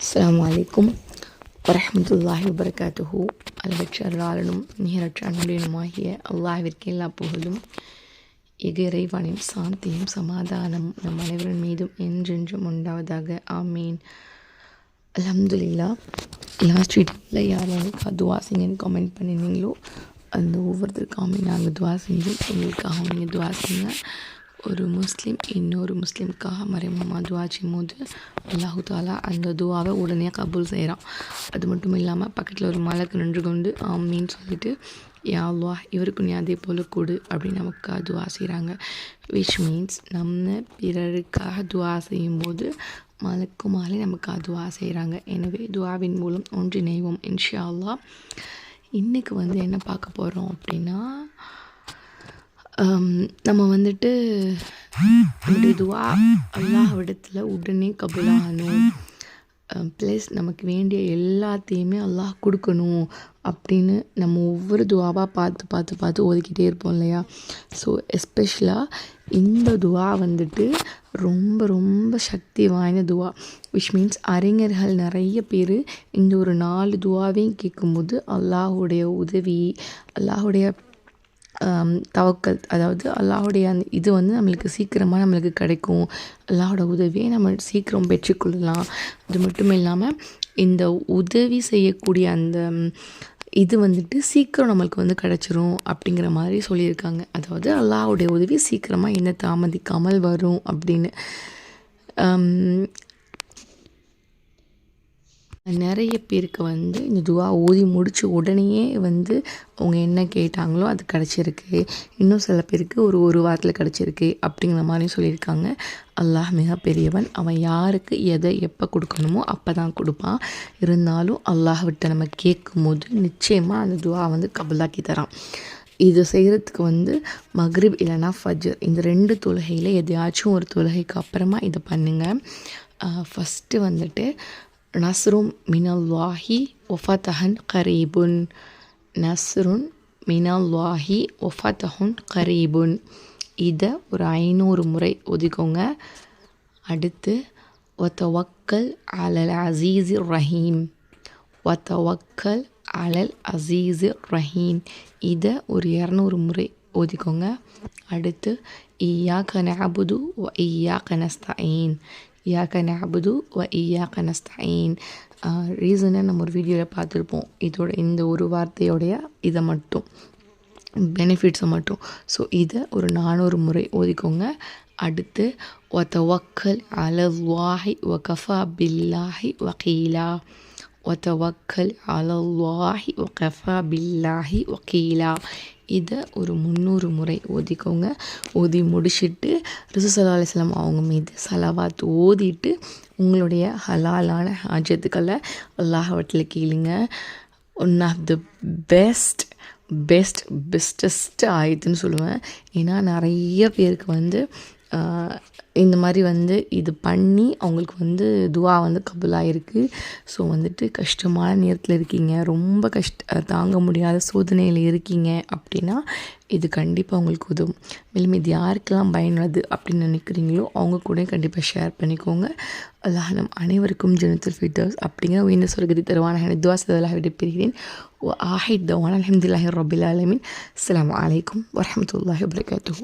அஸ்லாம் வலைக்கும் வரமத்துல்லாஹி வபரகாத்துஹூ அளவற்ற அல்லாளனும் நிகரற்ற அன்புடனுமாகிய அல்லாஹிற்கு எல்லா புகழும் எக இறைவனின் சாந்தியும் சமாதானம் நம் அனைவரின் மீதும் என்றென்றும் உண்டாவதாக ஆமீன் அலமதுல்லா லாஸ்ட் வீட்டில் யார் எனக்கு துவா செய்யுங்கன்னு கமெண்ட் பண்ணியிருந்தீங்களோ அந்த ஒவ்வொருத்தருக்காகவும் நாங்கள் துவா செஞ்சோம் எங்களுக்காகவும் நீங்கள் துவா செய்யுங்க ஒரு முஸ்லீம் இன்னொரு முஸ்லீமுக்காக மறைமுகமாக துவா செய்யும்போது அல்லாஹு தாலா அந்த துவாவை உடனே கபூல் செய்கிறான் அது மட்டும் இல்லாமல் பக்கத்தில் ஒரு மலக்கு நின்று கொண்டு ஆமின்னு சொல்லிட்டு யா அல்லா இவருக்கு நீ அதே போல் கொடு அப்படின்னு நமக்கு துவா செய்கிறாங்க விச் மீன்ஸ் நம்ம பிறருக்காக துவா செய்யும்போது மலக்கு மாலை நமக்கு துவா செய்கிறாங்க எனவே துவாவின் மூலம் ஒன்றிணைவோம். இன்ஷா அல்லா இன்றைக்கு வந்து என்ன பார்க்க போகிறோம் அப்படின்னா நம்ம வந்துட்டு நம்முடைய துவா அல்லாஹ்விடத்தில் உடனே கபுலாகணும். ப்ளஸ் நமக்கு வேண்டிய எல்லாத்தையுமே அல்லாஹ் கொடுக்கணும் அப்படின்னு நம்ம ஒவ்வொரு துவாவாக பார்த்து பார்த்து பார்த்து ஓதிக்கிட்டே இருப்போம் இல்லையா? ஸோ எஸ்பெஷலாக இந்த துவா வந்துட்டு ரொம்ப ரொம்ப சக்தி வாய்ந்த துவா. விச் மீன்ஸ் அறிஞர்கள் நிறைய பேர் இந்த ஒரு நாலு துவாவையும் கேட்கும்போது அல்லாஹுடைய உதவி அல்லாஹுடைய தவக்கல் அதாவது அல்லாஹுடைய அந்த இது வந்து நம்மளுக்கு சீக்கிரமாக நம்மளுக்கு கிடைக்கும். அல்லாஹோட உதவியை நம்ம சீக்கிரம் பெற்றுக்கொள்ளலாம். அது மட்டும் இல்லாமல் இந்த உதவி செய்யக்கூடிய அந்த இது வந்துட்டு சீக்கிரம் நம்மளுக்கு வந்து கிடச்சிரும் அப்படிங்கிற மாதிரி சொல்லியிருக்காங்க. அதாவது அல்லாஹுடைய உதவி சீக்கிரமாக என்ன தாமதிக்காமல் வரும் அப்படின்னு. நிறைய பேருக்கு வந்து இந்த துவா ஓதி முடித்த உடனேயே வந்து அவங்க என்ன கேட்டாங்களோ அது கிடச்சிருக்கு. இன்னும் சில பேருக்கு ஒரு ஒரு வாரத்தில் கிடச்சிருக்கு அப்படிங்கிற மாதிரியும் சொல்லியிருக்காங்க. அல்லாஹ் மிக பெரியவன் அவன் யாருக்கு எதை எப்போ கொடுக்கணுமோ அப்போ தான் கொடுப்பான். இருந்தாலும் அல்லாஹ் விட்ட நம்ம கேட்கும்போது நிச்சயமாக அந்த துவா வந்து கபலாக்கி தரான். இது செய்கிறதுக்கு வந்து மக்ரிப் இல்லைனா ஃபஜர். இந்த ரெண்டு தொழுகையில் எதையாச்சும் ஒரு தொழுகைக்கு அப்புறமா இதை பண்ணுங்கள் ஃபஸ்ட்டு வந்துட்டு நஸ்ரும் மினல்வாஹி ஒஃபதஹன் கரீபுன் நஸ்ருன் மினல்வாஹி ஒஃபதஹுன் கரீபுன் இதை ஒரு ஐநூறு முறை ஒதுக்கோங்க. அடுத்து ஒத்தவக்கல் அலல் அசீஸி ரஹீம். ஒத்தவக்கல் அலல் அசீஸ் ரஹீம். இதை ஒரு இரநூறு முறை ஓதிக்கோங்க அடுத்து ஈயாக்க நபுது ஈயா கனஸ்தாயின் இயாக்க நபுது வ இயாக்க நஸ்தாயின் ரீசனை நம்ம ஒரு வீடியோவில் பார்த்துருப்போம். இதோட இந்த ஒரு வார்த்தையோடைய இதை மட்டும். பெனிஃபிட்ஸை மட்டும். ஸோ இதை ஒரு நானூறு முறை ஓதிக்கோங்க. அடுத்து ஒத்த ஒக்கல் அலவாஹி வகஃபா பில்லாஹி வக்கீலா ஒத்த ஒக்கல் அலவாஹி வகஃபா பில்லாஹி வக்கீலா இதை ஒரு முந்நூறு முறை ஓதிக்கோங்க. ஓதி முடிச்சுட்டு ரிசுசல்லா அலிஸ்லாம் அவங்க மீது சலவாத் ஓதிட்டு உங்களுடைய ஹலாலான ஆஜத்துக்களை அல்லாஹவட்டில் கேளுங்க. One of the best best bestest ஆயுதுன்னு சொல்லுவேன். ஏன்னா நிறைய பேருக்கு வந்து இந்த மாதிரி வந்து இது பண்ணி அவங்களுக்கு வந்து துவா வந்து கபுலாயிருக்கு. ஸோ வந்துட்டு கஷ்டமான நேரத்தில் இருக்கீங்க. ரொம்ப கஷ்ட தாங்க முடியாத சோதனையில் இருக்கீங்க அப்படின்னா இது கண்டிப்பாக உங்களுக்கு உதவும். மேலும் இது யாருக்கெல்லாம் பயனுள்ளது அப்படின்னு நினைக்கிறீங்களோ அவங்க கூட கண்டிப்பாக ஷேர் பண்ணிக்கோங்க. அல்லாஹ் நம் அனைவருக்கும் ஜெனத்தில் ஃபிட்டர்ஸ் அப்படிங்கிற உயர்ந்த சொர்க்கத்தை தருவான துவா சதலாக விடைபெறுகிறேன் ஆஹித் தவான். அலமதுல்லாஹி ரபில் அலமின் அஸ்லாம் வலைக்கம் வரமத்துல்லாஹி வபரகாத்து